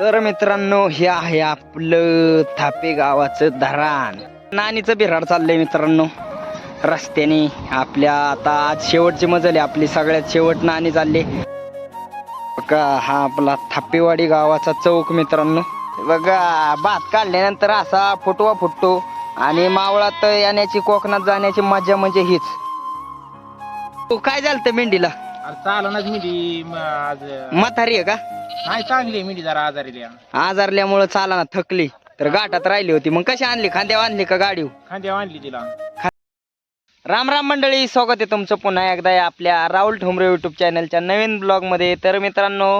तर मित्रांनो हे आहे आपलं थापे गावाचं धरण. नानीचं बिराड चाललंय मित्रांनो. रस्त्याने आपल्या आता आज शेवटची मजल आहे आपली सगळ्यात शेवट नाणी चालली. बघा हा आपला थापेवाडी गावाचा चौक मित्रांनो. बघा भात काढल्यानंतर असा फुटवा फुटतो आणि मावळात येण्याची कोकणात जाण्याची मजा म्हणजे हीच. हो, काय झालं तर मेंढीला? अरे चालनाच मिठी म आज. म्हातारी आहे का? नाही चांगली आहे मिठी जरा आजारी आजारल्यामुळं चालाना थकली तर गाठात राहिली होती. मग कशी आणली? खांद्यावर आणली का गाडी खांद्या आणली तिला. राम राम मंडळी स्वागत आहे तुमचं पुन्हा एकदा या आपल्या राहुल ठोंबरे युट्यूब चॅनलच्या नवीन ब्लॉगमध्ये तर मित्रांनो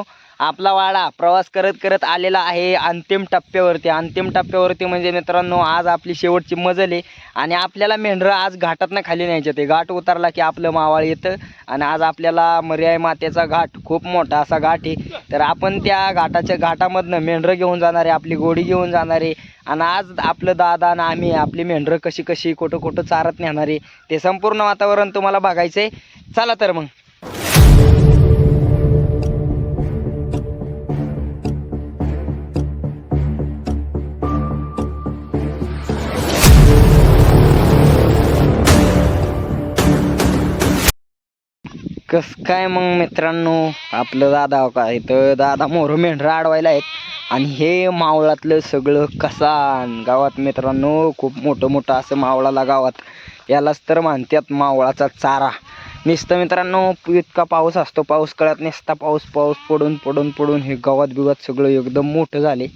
आपला वाडा प्रवास करत करत आलेला आहे अंतिम टप्प्यावरती. अंतिम टप्प्यावरती म्हणजे मित्रांनो आज आपली शेवटची मजल आहे. आणि आपल्याला मेंढरं आज घाटातनं खाली न्यायचे ते घाट उतरला की आपलं मावाळ येतं. आणि आज आपल्याला मर्याय मातेचा घाट खूप मोठा असा घाट आहे. तर आपण त्या घाटाच्या घाटामधनं मेंढरं घेऊन जाणार आहे. आपली गोडी घेऊन जाणार आहे. आणि आज आपलं दादा आणि आम्ही आपली मेंढरं कशी कशी कुठं कुठं चारत नेणार आहे ते संपूर्ण वातावरण तुम्हाला बघायचं आहे चला तर मग. कस काय मग मित्रांनो आपलं दादा काय का इथं? दादा मोर मेंढरा अडवायला आहेत. आणि हे मावळातलं सगळं कसान गावात मित्रांनो खूप मोठं मोठं असं मावळाला गावात. यालाच तर म्हणतात मावळाचा चारा. निसतं मित्रांनो इतका पाऊस असतो पाऊस कळत नसता. पाऊस पाऊस पडून पडून पडून हे गावात बिवात सगळं एकदम मोठं झाले.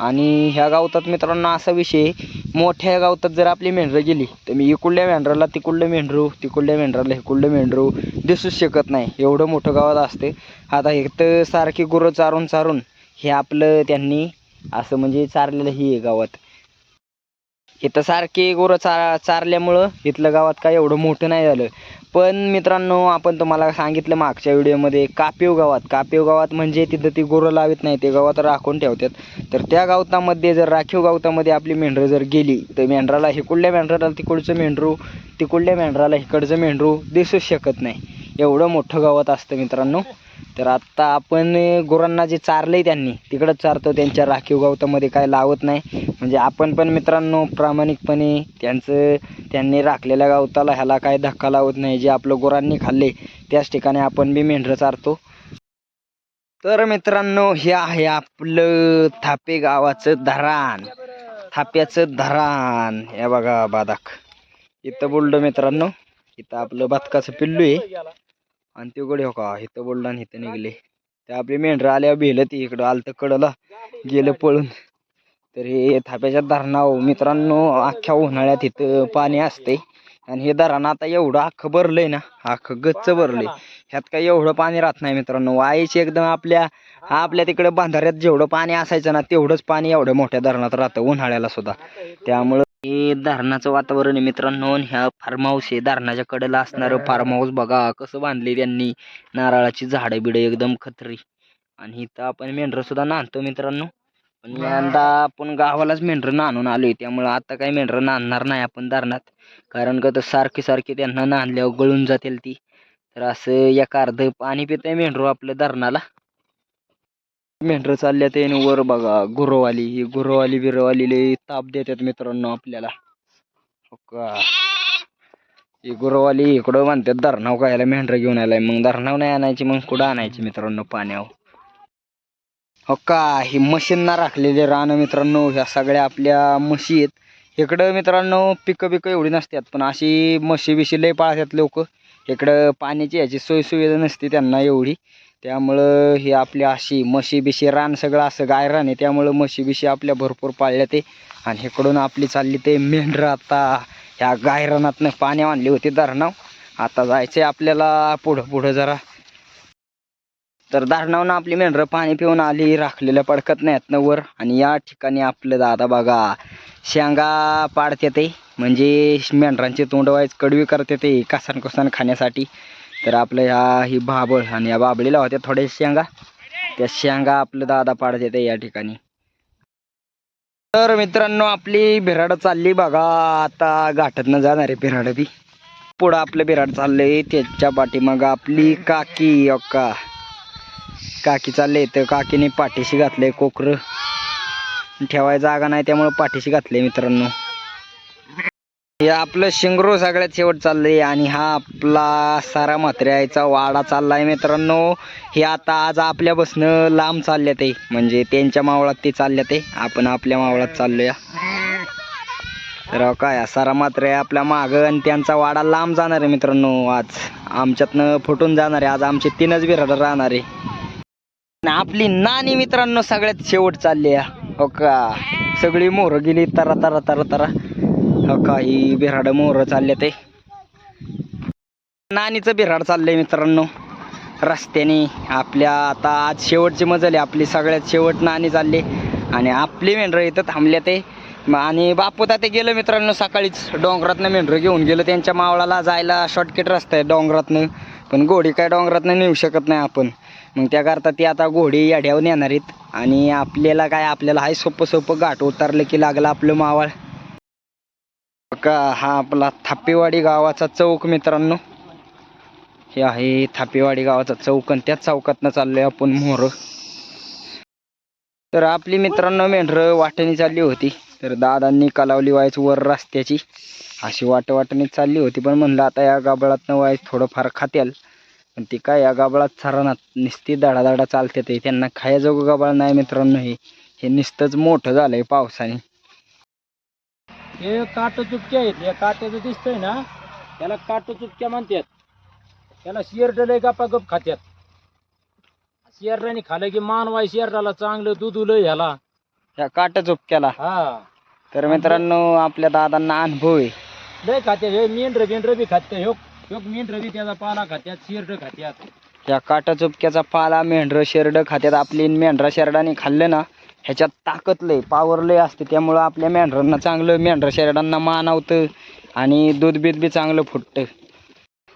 आणि ह्या गावतात मित्रांनो असा विषय मोठ्या गावतात जर आपली मेंढरं गेली तर मी इकडल्या मेंढराला तिकडलं मेंढरू तिकडल्या मेंढराला इकडलं मेंढरू दिसूच शकत नाही. एवढं मोठं गावात असते. आता इथं सारखी गुरं चारून चारून हे आपलं त्यांनी असं म्हणजे चारलेलं ही आहे गावात. इथं सारखी गुरं चार चारल्यामुळं इथलं गावात काय एवढं मोठं नाही झालं. पण मित्रांनो आपण तुम्हाला सांगितलं मागच्या व्हिडिओमध्ये कापिव गावात. कापिव गावात म्हणजे तिथं ती गोरं लावित नाही ते गावात राखून ठेवतात. तर त्या गावतामध्ये जर राखीव गावतामध्ये आपली मेंढरं जर गेली तर मेंढराला हिकुडल्या मेंढराला तिकडचं मेंढरू तिकडल्या मेंढराला इकडचं मेंढरू दिसूच शकत नाही. एवढं मोठं गावात असतं मित्रांनो. तर आत्ता आपण गुरांना जे चारलंय त्यांनी तिकडंच चारतो त्यांच्या राखीव गवतामध्ये काय लावत नाही. म्हणजे आपण पण मित्रांनो प्रामाणिकपणे त्यांचं त्यांनी राखलेल्या गवताला ह्याला काय धक्का लावत नाही जे आपलं गुरांनी खाल्ले त्याच ठिकाणी आपण बी मेंढरं चारतो. तर मित्रांनो हे आहे आपलं थापे गावाचं धरान. थाप्याचं धरान. हे बघा बादाक इथं बोललो मित्रांनो इथं आपलं बदकाचं पिल्लू आहे. आणि ते गडे हो का? इथं बोलला आणि इथं निघले. ते आपली मेंढरं आल्यावर भिलं ती इकडं आलं तर कडला गेलं पळून. तर हे थाप्याच्या धरणावर मित्रांनो अख्ख्या उन्हाळ्यात इथं पाणी असते आणि हे धरण आता एवढं अख्खं भरलं आहे ना अख्खं गच्च आहे ह्यात काही एवढं पाणी राहत नाही मित्रांनो. वाईचे एकदम आपल्या आपल्या तिकडे बांधाऱ्यात जेवढं पाणी असायचं ना तेवढंच पाणी एवढ्या मोठ्या धरणात राहतं उन्हाळ्याला सुद्धा. त्यामुळं हे धरणाचं वातावरण आहे मित्रांनो ह्या फार्म हाऊस आहे धरणाच्या कडेला असणारं फार्म हाऊस बघा कसं बांधले त्यांनी. नारळाची झाडं बिडं एकदम खतरी. आणि इथं आपण मेंढरं सुद्धा नांदतो मित्रांनो. पण यंदा आपण गावालाच मेंढरं आणून आलोय त्यामुळं आता काही मेंढरं नांदणार नाही आपण धरणात. कारण का तर सारखी सारखे त्यांना नांदल्यावर गळून जातील ती. तर असं एक अर्ध पाणी पितंय मेंढरू आपलं धरणाला. मेंढरं चालल्या ते वर बघा गुरवाली. ही गुरवाली बिरवाली लय ताप देतात मित्रांनो आपल्याला. हो का? ही गुरवाली इकडं म्हणतात धरणाव कायला मेंढरं घेऊन आलाय. मग धरणाव नाही आणायची मग कुठं आणायची मित्रांनो पाण्यावर? हो का? ही मशीनना राखलेले रानं मित्रांनो ह्या सगळ्या आपल्या म्हशी आहेत. इकडं मित्रांनो पिकं पिकं एवढी नसतात पण अशी म्हशी बिशी लय पाळतात लोक. इकडं पाण्याची ह्याची सोय सुविधा नसते त्यांना एवढी. त्यामुळं ही आपली अशी म्हशी बिशी रान सगळं असं गाय रान आहे त्यामुळं म्हशी बिशी आपल्या भरपूर पाळल्या ते. आणि इकडून आपली चालली ते मेंढरं आता. ह्या गाय रानातनं पाणी आणली होती धरणाव. आता जायचंय आपल्याला पुढं पुढं जरा. तर धरणावनं आपली मेंढरं पाणी पिऊन आली राखलेल्या पडकत नाहीत ना वर. आणि या ठिकाणी आपलं दादा बघा शेंगा पाडते ते. म्हणजे मेंढरांचे तोंड वाईज कडवी करते ते कसान कसान खाण्यासाठी. तर आपलं ह्या ही बाबळ आणि या बाबळीला होत्या थोड्या शेंगा. त्या शेंगा आपलं दादा पाडते ते या ठिकाणी. तर मित्रांनो आपली बिराड चालली बघा. आता घाटातनं जाणार आहे बिराड बी. पुढं आपलं बिराड चाललंय त्याच्या पाठीमागं आपली काकी अक्का. काकी चालले तर काकीने पाठीशी घातले कोकरं. ठेवायला जागा नाही त्यामुळे पाठीशी घातले मित्रांनो. हे आपलं शिंगरो सगळ्यात शेवट चाललंय आणि हा आपला सारा म्हात्र्याचा वाडा चाललाय मित्रांनो. हे आता आज आपल्या बसनं लांब चालल्यात आहे म्हणजे त्यांच्या मावळात ते चालल्या ते आपण आपल्या मावळात चाललोया. तर काय सारा मात्र आपल्या मागं आणि त्यांचा वाडा लांब जाणार आहे मित्रांनो आज. आमच्यातनं फुटून जाणार आहे. आज आमचे तीनच बिराड राहणार आहे. आपली नानी मित्रांनो सगळ्यात शेवट चालली हो का? सगळी मोर गेली तरा तरा तरा तरा. हो का? ही बिराड मोर चालले ते. नानीचं बिराड चाललंय मित्रांनो. रस्त्याने आपल्या आता आज शेवटची मजल आहे आपली सगळ्यात शेवट नानी चालली. आणि आपली मेंढरं इथं थांबल्या ते. आणि बापू ते गेलं मित्रांनो सकाळीच. डोंगरातनं मेंढरं घेऊन गेलं त्यांच्या मावळाला जायला. शॉर्टकट रस्ता आहे डोंगरातनं. पण घोडी काय डोंगरातनं नेऊ शकत नाही आपण. मग त्याकरता ती आता घोडी याड्यावर नेणार आहेत. आणि आपल्याला काय आपल्याला हाय सोपं सोपं घाट उतरलं की लागलं आपलं मावळ. का हा आपला थापेवाडी गावाचा चौक मित्रांनो. हे आहे थापेवाडी गावाचा चौक आणि त्याच चौकातनं चाललोय आपण मोहर तर आपली मित्रांनो मेंढरं वाटणी चालली होती. तर दादांनी कलावली व्हायच वर रस्त्याची. अशी वाटवाटणीच चालली होती. पण म्हणलं आता या गाबळातनं व्हायच थोडंफार खात्याल. पण ती काय या गाबळात सरानात नुसती दाडादाडा चालते ते. त्यांना खायजोगं गाबळ नाही मित्रांनो हे. हे नुसतंच मोठं झालंय पावसाने. हे काट चुपक्या आहेत. या काट्याचं दिसतंय ना त्याला काट चुपक्या म्हणतात. त्याला शिरड लय गप्पा गप खात्यात. शिरडाने खाल्लं की मानवाय शिरडाला चांगलं दूध लय ह्याला. या काट चुपक्याला हा. तर मित्रांनो आपल्या दादांना अनुभव आहे. लय खात्यात. हे मेंढर बेंढर बी खात्यात. ह्यो ह्यो मेंढर बी त्याचा पाला खात्यात शिरड खात्यात. काटा चुपक्याचा पाला मेंढरं शेरडं खात्यात. आपली मेंढरा शेरडाने खाल्लं ना ह्याच्यात ताकद लय पावर लय असते. त्यामुळं आपल्या मेंढरांना चांगलं मेंढरा शेरडांना मानवतं आणि दूध बीत बी चांगलं फुटतं.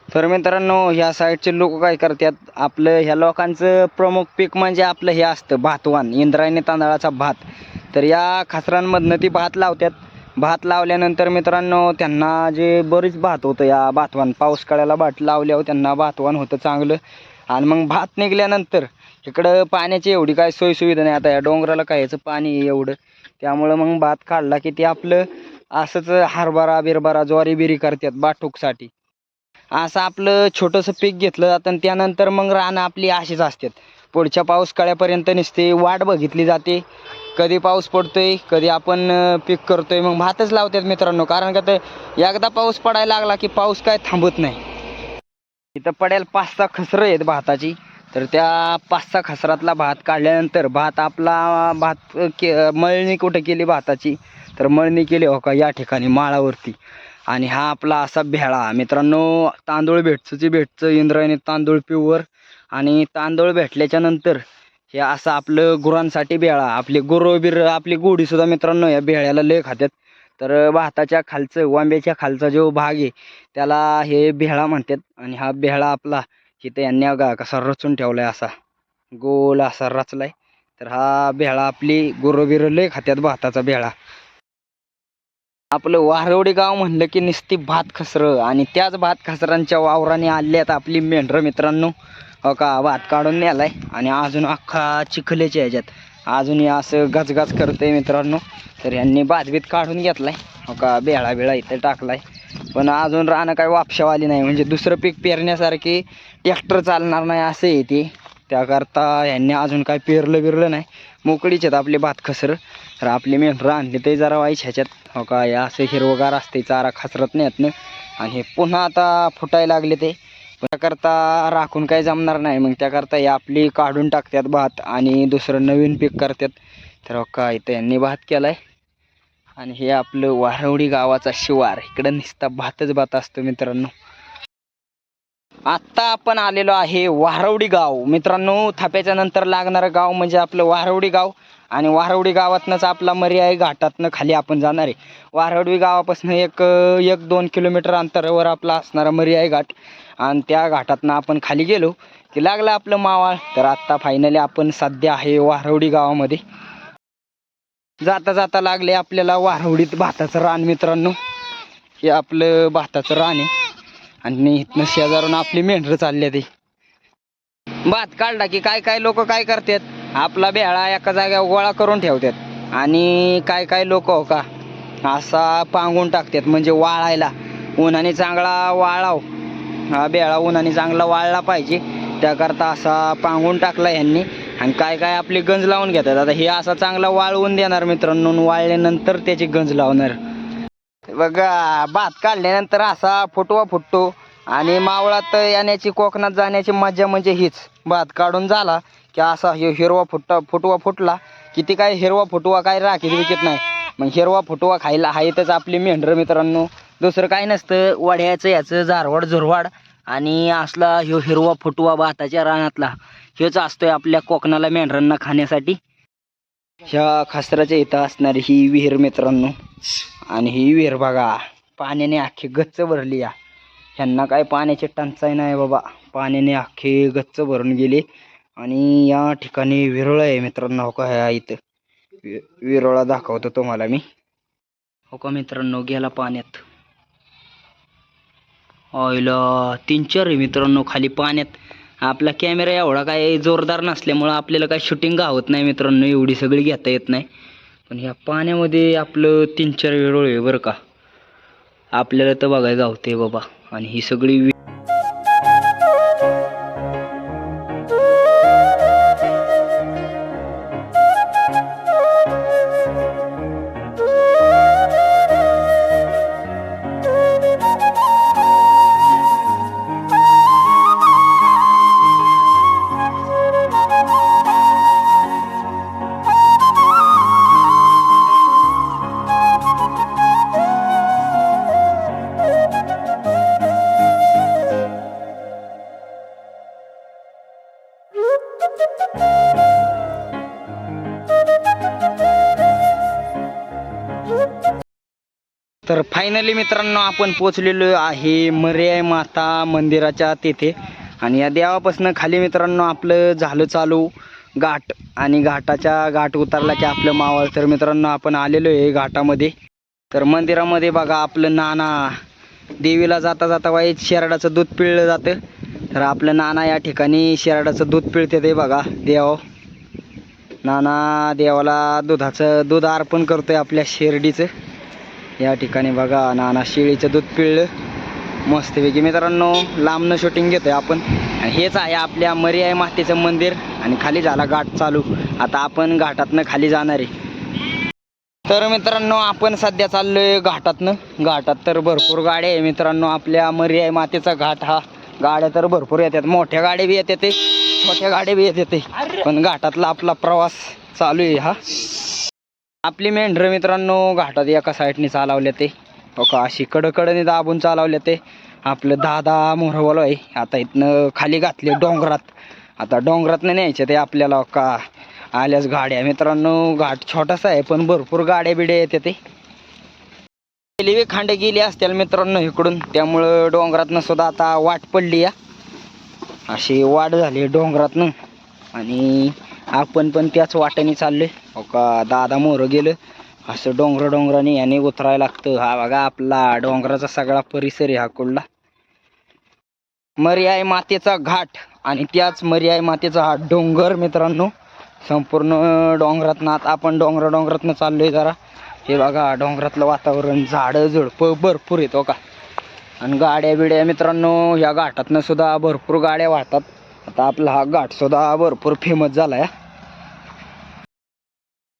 तर मित्रांनो ह्या साईडचे लोक काय करतात आपलं ह्या लोकांचं प्रमुख पीक म्हणजे आपलं हे असतं भातवान इंद्रायणी तांदळाचा भात. तर या खासरांमधनं ती भात लावतात. भात लावल्यानंतर मित्रांनो त्यांना जे बरीच भात होतं या भातवान पाऊस काळाला भात लावल्यावर त्यांना भातवान होतं चांगलं. आणि मग भात निघल्यानंतर इकडं पाण्याची एवढी काय सोयीसुविधा नाही आता या डोंगराला काय याचं पाणी एवढं. त्यामुळं मग भात काढला की ते आपलं असंच हरभरा बिरभरा ज्वारी बिरी करतात बाटूकसाठी. असं आपलं छोटंसं पीक घेतलं जातं आणि त्यानंतर मग रानं आपली अशीच असतात. पुढच्या पाऊस काळ्यापर्यंत निसते वाट बघितली जाते. कधी पाऊस पडतोय कधी आपण पीक करतोय मग भातच लावतात मित्रांनो. कारण का ते एकदा पाऊस पडायला लागला की पाऊस काय थांबत नाही. इथं पडेल पाच सहा खसरं आहेत भाताची. तर त्या पाच सहा खसरातला भात काढल्यानंतर भात आपला भात के मळणी कुठे केली भाताची? तर मळणी केली हो का या ठिकाणी माळावरती. आणि हा आपला असा भेळा मित्रांनो तांदूळ भेटचं भेटचं इंद्रायणी तांदूळ प्युअर आणि तांदूळ भेटल्याच्या नंतर हे असं आपलं गुरांसाठी बेळा. आपली गुरं बिर आपली गोडीसुद्धा मित्रांनो या बेळ्याला लय खात्यात. तर भाताच्या खालचं वांब्याच्या खालचा जो भाग आहे त्याला हे भेळा म्हणतात. आणि हा भेळा आपला इथं यांनी अगा कसा रचून ठेवला आहे असा. गोल असा रचला आहे तर हा भेळा आपली गुरंबिर लय खात्यात भाताचा भेळा आपलं वारवडी गाव म्हणलं की नुसती भात खसरं आणि त्याच भात खसरांच्या वावराने आल्यात आपली मेंढरं मित्रांनो. हो का भात काढून नेलाय. आणि अजून अख्खा चिखलेच्या ह्याच्यात. अजूनही असं गजगज करतंय मित्रांनो. तर ह्यांनी भातबीत काढून घेतलाय. हो का बेळा बिळा इथं टाकलाय. पण अजून रानं काय वापशावाली नाही. म्हणजे दुसरं पीक पेरण्यासारखी ट्रॅक्टर चालणार नाही असं आहे ते. त्याकरता ह्यांनी अजून काय पेरलं बिरलं नाही. मोकळीच आहेत आपले भात खसरं. तर आपली मेंढरं आणली ते जरा वाईच ह्याच्यात. हो का हे असं हिरवगार असते चारा खसरत नाही ना. आणि हे पुन्हा आता फुटायला लागले ते. पण त्याकरता राखून काही जमणार नाही. मग त्याकरता हे आपली काढून टाकतात भात आणि दुसरं नवीन पीक करतात. तर हो काय त्यांनी भात यांनी भात आणि हे आपलं वारवडी गावाचा शिवार. इकडं नुसता भातच भात असतो मित्रांनो. आत्ता आपण आलेलो आहे वारवडी गाव. मित्रांनो थाप्याच्या नंतर लागणारं गाव म्हणजे आपलं वारवडी गाव. आणि वारवडी गावातनंच आपला मर्याय घाटातनं खाली आपण जाणार आहे. वारवडी गावापासून एक एक दोन किलोमीटर अंतरावर आपला असणारा मर्याय घाट. आणि त्या घाटातनं आपण खाली गेलो की लागलं आपलं मावाळ तर आत्ता फायनली आपण सध्या आहे वारवडी गावामध्ये. जाता जाता लागले आपल्याला वारवडीत भाताचं रान मित्रांनो. हे आपलं भाताचं रान आहे. आणि इथनं शेजारून आपली मेंढरं चालली ते. भात काढला की काय काय लोक काय करतात? आपला बेळा एका जाग्यावर गोळा करून ठेवतात. आणि काय काय लोक हो का? असा पांगून टाकतात. म्हणजे वाळायला. उन्हाने चांगला वाळाव. हा बेळा उन्हाने चांगला वाळला पाहिजे. त्याकरता असा पांगून टाकला यांनी. आणि काय काय आपली गंज लावून घेतात. आता हे असा चांगला वाळवून देणार मित्रांनो. वाळल्यानंतर त्याची गंज लावणार. बघा भात काढल्यानंतर असा फुटवा फुटतो. आणि मावळात येण्याची कोकणात जाण्याची मजा म्हणजे हीच. भात काढून झाला की असा हे हिरवा फुट फुटवा फुटला किती काय हिरवा फुटवा काय राखीत विकत नाही. मग हिरवा फुटवा खायला हायतच आपली मेंढरं मित्रांनो. दुसरं काय नसतं वड्याचं याचं झारवाड झुरवाड. आणि असला ह्यो हिरवा फुटवा भाताच्या रानातला हेच असतोय आपल्या कोकणाला मेंढरांना खाण्यासाठी. ह्या खासराच्या इथं असणारी ही विहीर मित्रांनो. आणि ही विहीर बघा पाण्याने अख्खी गच्च भरली या. ह्यांना काय पाण्याची टंचाई नाही बाबा. पाण्याने अख्खे गच्च भरून गेले. आणि या ठिकाणी विरळ आहे मित्रांनो हो का ह्या इथं. वि- विरळा दाखवतो तुम्हाला मी. हो का मित्रांनो गेला पाण्यात. ऑइल तीन चार आहे मित्रांनो खाली पाण्यात. आपला कॅमेरा एवढा काय जोरदार नसल्यामुळं आपल्याला काय शूटिंग गावत नाही मित्रांनो एवढी सगळी घेता येत नाही. पण ह्या पाण्यामध्ये आपलं तीन चार वेळ आहे बरं का. आपल्याला तर बघायला गावते बाबा. आणि ही सगळी तर फायनली मित्रांनो आपण पोचलेलो आहे मर्याय माता मंदिराच्या तेथे. आणि या देवापासून खाली मित्रांनो आपलं झालं चालू घाट. आणि घाटाच्या घाट उतरला की आपलं मावळ. तर मित्रांनो आपण आलेलो आहे घाटामध्ये. तर मंदिरामध्ये बघा आपलं नाना. देवीला जाता जाता वाईट शेरडाचं दूध पिळलं जातं. तर आपलं नाना या ठिकाणी शेरडाचं दूध पिळते ते बघा. देव. नाना देवाला दुधाचं दूध अर्पण करतोय आपल्या शेरडीचं. या ठिकाणी बघा नाना शेळीचं दूध पिळलं. मस्तपैकी मित्रांनो लांबनं शूटिंग घेतोय आपण. हेच आहे आपल्या मर्याय मातेचं मंदिर आणि खाली झाला घाट चालू. आता आपण घाटातनं खाली जाणार आहे. तर मित्रांनो आपण सध्या चाललोय घाटातनं. घाटात तर भरपूर गाड्या आहे मित्रांनो आपल्या मर्याय मातेचा घाट हा. गाड्या तर भरपूर येतात. मोठ्या गाड्या बी येते छोट्या गाड्या बी येते पण घाटातला आपला प्रवास चालू आहे हा. आपली मेंढरं मित्रांनो घाटात एका साईडने चालवले ते. हो का अशी कडकडने दाबून चालवले ते. आपलं दादा मोहरवालो आहे आता इथनं खाली घातले डोंगरात. आता डोंगरातनं न्यायचे ते आपल्याला हो का. आल्याच गाड्या. मित्रांनो घाट छोटासा आहे पण भरपूर गाड्या बिड्या येते ते. रेल्वे खांडे गेली असतील मित्रांनो इकडून. त्यामुळं डोंगरातनं सुद्धा आता वाट पडली या. अशी वाट झाली डोंगरातनं. आणि आपण पण त्याच वाट्याने चाललोय. हो का? दादा मोरं गेलं. असं डोंगर डोंगराने याने उतरायला लागतं. हा बघा आपला डोंगराचा सगळा परिसर आहे हा कुडला मर्याय मातेचा घाट आणि त्याच मर्याय मातेचा हा डोंगर मित्रांनो. संपूर्ण डोंगरातनं आता आपण डोंगर डोंगरातनं चाललोय जरा. हे बघा डोंगरातलं वातावरण झाडं झुडपं भरपूर येतो हो का? आणि गाड्या बिड्या मित्रांनो ह्या घाटातनं सुद्धा भरपूर गाड्या वाहतात. आता आपला हा घाटसुद्धा भरपूर फेमस झाला आहे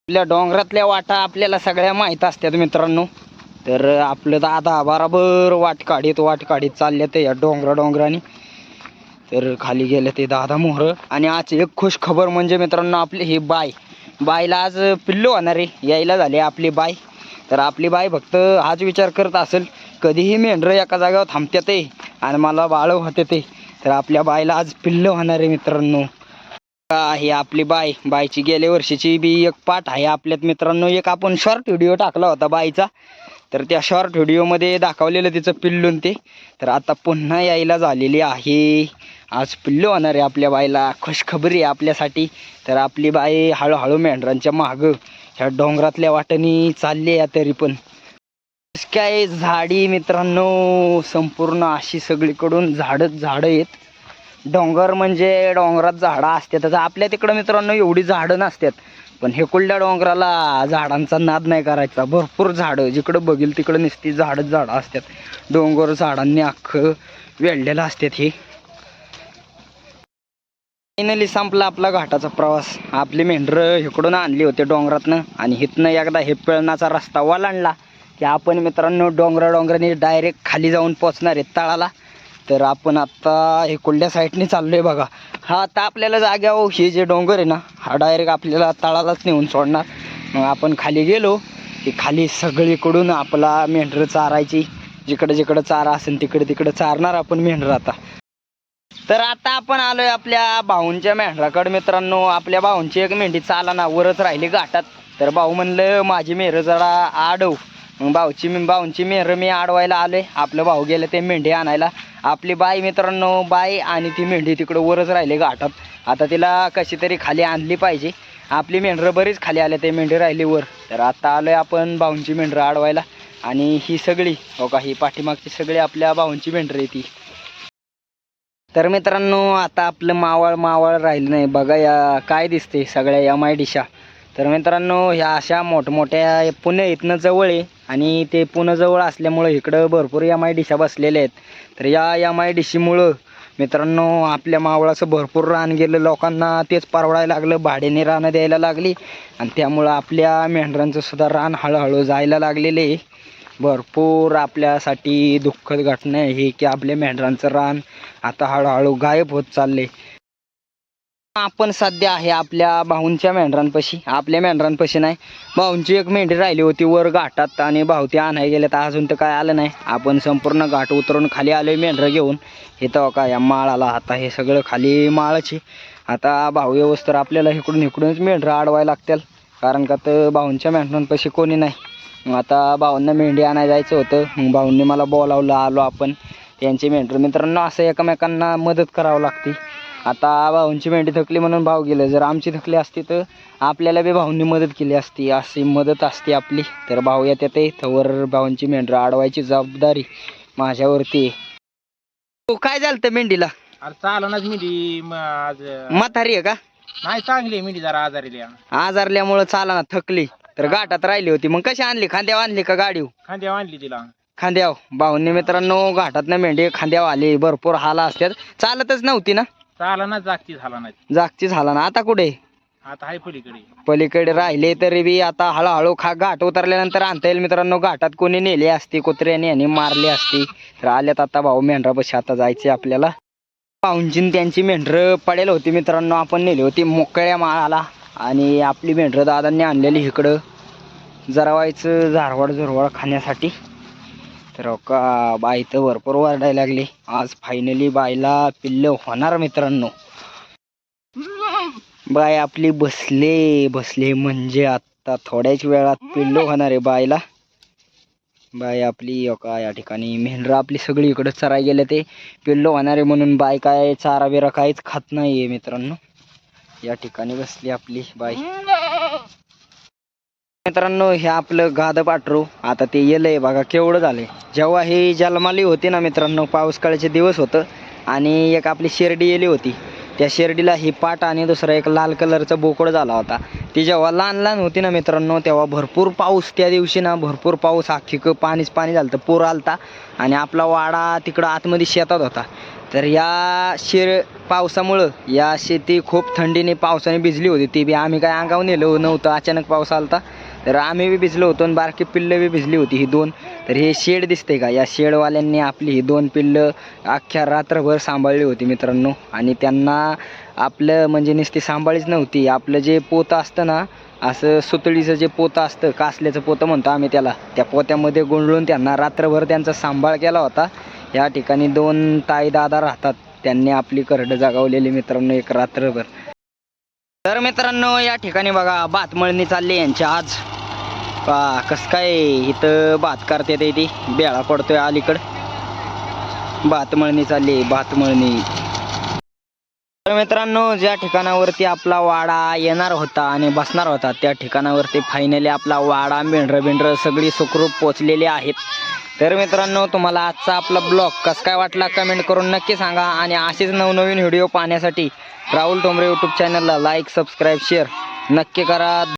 आपल्या डोंगरातल्या वाटा आपल्याला सगळ्या माहीत असतात मित्रांनो. तर आपलं दादा बराबर वाट काढीत वाट काढीत चालले ते या डोंगरा डोंगराने. तर खाली गेले ते दादा मोहर. आणि आज एक खुश खबर म्हणजे मित्रांनो आपली ही बाय बायला आज पिल्लू होणार आहे. यायला झाली आपली बाय तर आपली बाय फक्त हाच विचार करत असेल कधीही मेंढरं एका जागेवर थांबते ते आणि मला बाळ होते ते. तर आपल्या बायला आज पिल्लं होणार आहे मित्रांनो. आहे आपली बाय बायची गेल्या वर्षीची बी एक पाठ आहे आपल्यात मित्रांनो. एक आपण शॉर्ट व्हिडिओ टाकला होता बायचा तर त्या शॉर्ट व्हिडिओमध्ये दाखवलेलं तिचं पिल्लून ते. तर आता पुन्हा यायला झालेली आहे. आज पिल्लू होणार आहे आपल्या बायला खुशखबरी आहे आपल्यासाठी. तर आपली बाई हळूहळू मेंढरांच्या मागं ह्या डोंगरातल्या वाटणी चालली आहे तरी पण. काय झाडी मित्रांनो संपूर्ण अशी सगळीकडून झाडच झाडं आहेत. डोंगर म्हणजे डोंगरात झाडं असतात. आपल्या तिकडं मित्रांनो एवढी झाडं नसतात. पण हे हेकुलल्या डोंगराला झाडांचा नाद नाही करायचा. भरपूर झाडं. जिकडं बघील तिकडं नुसती झाडच झाडं असतात. डोंगर झाडांनी अख्खं वेढलेलं असतात हे. फायनली संपला आपला घाटाचा प्रवास. आपली मेंढरं इकडून आणली होती डोंगरातनं आणि इथनं एकदा हे पिळणाचा रस्ता ओलांडला. की आपण मित्रांनो डोंगरा डोंगराने डायरेक्ट खाली जाऊन पोचणार आहे तळाला. तर आपण आत्ता हे कुल्ड्या साईडने चाललो आहे बघा. हा आता आपल्याला जाग्यावर हो, हे जे डोंगर आहे ना हा डायरेक्ट आपल्याला तळालाच नेऊन सोडणार. मग आपण खाली गेलो की खाली सगळीकडून आपला मेंढरं चारायची. जिकडं जिकडं चारा असेल तिकडे तिकडं चारणार आपण मेंढरं आता. तर आता आपण आलोय आपल्या भाऊंच्या मेंढराकडे मित्रांनो. आपल्या भाऊंची एक मेंढी चाला ना वरच राहिली घाटात. तर भाऊ म्हणलं माझी मेहर जरा आडव हो. मग भाऊची मी भाऊंची मेहर मी आडवायला आहे आपलं भाऊ गेलं ते मेंढी आणायला. आपली बाई मित्रांनो बाई आणि ती मेंढी तिकडं वरच राहिली घाटात आता तिला कशी तरी खाली आणली पाहिजे. आपली मेंढरं बरीच खाली आले ते मेंढी राहिली वर. तर आता आहे आपण भाऊंची मेंढरं आडवायला. आणि ही सगळी हो का ही पाठीमागची सगळी आपल्या भाऊंची मेंढरं आहे ती. तर मित्रांनो आता आपलं मावळ मावळ राहिलं नाही. बघा या काय दिसते सगळ्या एम आय डिशा तर मित्रांनो ह्या अशा मोठमोठ्या पुणे इथनं जवळ आहे. आणि ते पुणे जवळ असल्यामुळं इकडं भरपूर एम आय डिशा बसलेल्या आहेत. तर या एम आय डिशीमुळं मित्रांनो आपल्या मावळाचं भरपूर रान गेलं. लोकांना तेच परवडायला लागलं. भाड्याने रानं द्यायला लागली. आणि त्यामुळं आपल्या मेंढरांचं सुद्धा रान हळूहळू जायला लागलेले. भरपूर आपल्यासाठी दुःखद घटना आहे ही की आपल्या मेंढरांचं रान आता हळूहळू गायब होत चालले आपण सध्या आहे आपल्या भाऊंच्या मेंढरांपाशी. आपल्या मेंढरांपाशी नाही. भाऊंची एक मेंढी राहिली होती वर घाटात आणि भाऊ ते आणाय गेले तर अजून तर काय आलं नाही. आपण संपूर्ण घाट उतरून खाली आलोय मेंढरं घेऊन. हे तर का या माळाला आता हे सगळं खाली माळाची. आता भाऊ व्यवस्था आपल्याला इकडून इकडूनच मेंढरं अडवायला लागतील. कारण का तर भाऊंच्या मेंढरांपाशी कोणी नाही. आता भाऊंना मेंढी आणायला जायचं होतं. मग भाऊंनी मला बोलावलं आलो आपण. त्यांची मेंढर मित्रांनो असं एकमेकांना मदत करावं लागते. आता भाऊंची मेंढी थकली म्हणून भाऊ गेले. जर आमची थकली असती तर आपल्याला बी भाऊंनी मदत केली असती. अशी मदत असते आपली. तर भाऊ येते ते तवर भाऊंची मेंढर अडवायची जबाबदारी माझ्यावरती काय झालं तर मेंढीला? अरे चालनाच मिठी म आज म्हातारी आहे का? नाही चांगली आहे मिठी जरा आजारी आजारल्यामुळं चाला ना थकली. तर घाटात राहिली होती. मग कशी आणली? खांद्यावर आणली का गाडीव खांद्या आणली तिला. खांद्याव भाऊंनी मित्रांनो घाटातनं मेंढी खांद्यावर आली. भरपूर हाला असतात. चालतच नव्हती ना? चालना जागती झाला नाही. जागची झाला ना. आता कुठे? आता आहे पलीकडे. पलीकडे राहिले तरी बी आता हळूहळू खा घाट उतरल्यानंतर आणता येईल मित्रांनो. घाटात कोणी नेली असती कुत्र्याने आणि मारली असती तर आल्यात आता भाऊ मेंढरापाशी आता जायचे आपल्याला. पाहुणजीन त्यांची मेंढरं पडेल होती मित्रांनो. आपण नेली होती मोकळ्या माळाला आणि आपली मेंढरं दादांनी आणलेली इकडं. जरावायचं झारवाड झुरवाड खाण्यासाठी. तर का बाई तर भरपूर वाढायला लागली. आज फायनली बायला पिल्ल होणार मित्रांनो. बाय आपली बसले बसले म्हणजे आता थोड्याच वेळात पिल्ल होणार आहे बायला बाय आपली हो का या ठिकाणी मेंढरा आपली सगळी इकडं चराय गेले ते. पिल्ल होणार आहे म्हणून बाय काय चारा बिरा काहीच खात नाही आहे मित्रांनो. या ठिकाणी बसली आपली बाय मित्रांनो हे आपलं गाद पाटरू आता ते येलंय बघा केवढं झालंय. जेव्हा हे जन्माली होती ना मित्रांनो पाऊस दिवस होतं आणि एक आपली शेरडी येली होती. त्या शेरडीला ही पाट आणि दुसरा एक लाल कलरचा बोकड झाला होता. ती जेव्हा लहान लहान होती ना मित्रांनो तेव्हा भरपूर पाऊस त्या दिवशी ना भरपूर पाऊस. अख्खी पाणीच पाणी झालं तर पूर आलता आणि आपला वाडा तिकडं आतमध्ये शेतात होता. तर या शेर पावसामुळं या शेती खूप थंडीने पावसाने भिजली होती. ती बी आम्ही काय अंगावर नेलो नव्हतं. अचानक पाऊस आलता. तर आम्ही बी भिजलो होतो आणि बारकी पिल्लं बी भिजली होती ही दोन. तर हे शेड दिसते का? या शेडवाल्यांनी आपली ही दोन पिल्लं अख्ख्या रात्रभर सांभाळली होती मित्रांनो. आणि त्यांना आपलं म्हणजे नुसती सांभाळीच नव्हती. आपलं जे पोतं असतं ना असं सुतळीचं जे पोतं असतं कासल्याचं पोतं म्हणतो आम्ही त्याला. त्या पोत्यामध्ये गुंडळून त्यांना रात्रभर त्यांचा सांभाळ केला होता. या ठिकाणी दोन ताई दादा राहतात. त्यांनी आपली करडं जागावलेली मित्रांनो एक रात्रभर. तर मित्रांनो या ठिकाणी बघा भातमळणी चालली यांची आज. पा कसं काय इथं भात करते ते ती? बेळा पडतोय अलीकडं. भात मळणी चालली भात मळणी. तर मित्रांनो ज्या ठिकाणावरती आपला वाडा येणार होता आणि बसणार होता त्या ठिकाणावरती फायनली आपला वाडा मेंढरं बिंढरं सगळी सुखरूप पोचलेली आहेत. तर मित्रांनो तुम्हाला आजचा आपला ब्लॉग कसं काय वाटला कमेंट करून नक्की सांगा आणि असेच नवनवीन व्हिडिओ पाहण्यासाठी राहुल टोंबरे यूट्यूब चॅनलला लाईक सबस्क्राईब शेअर नक्की करा.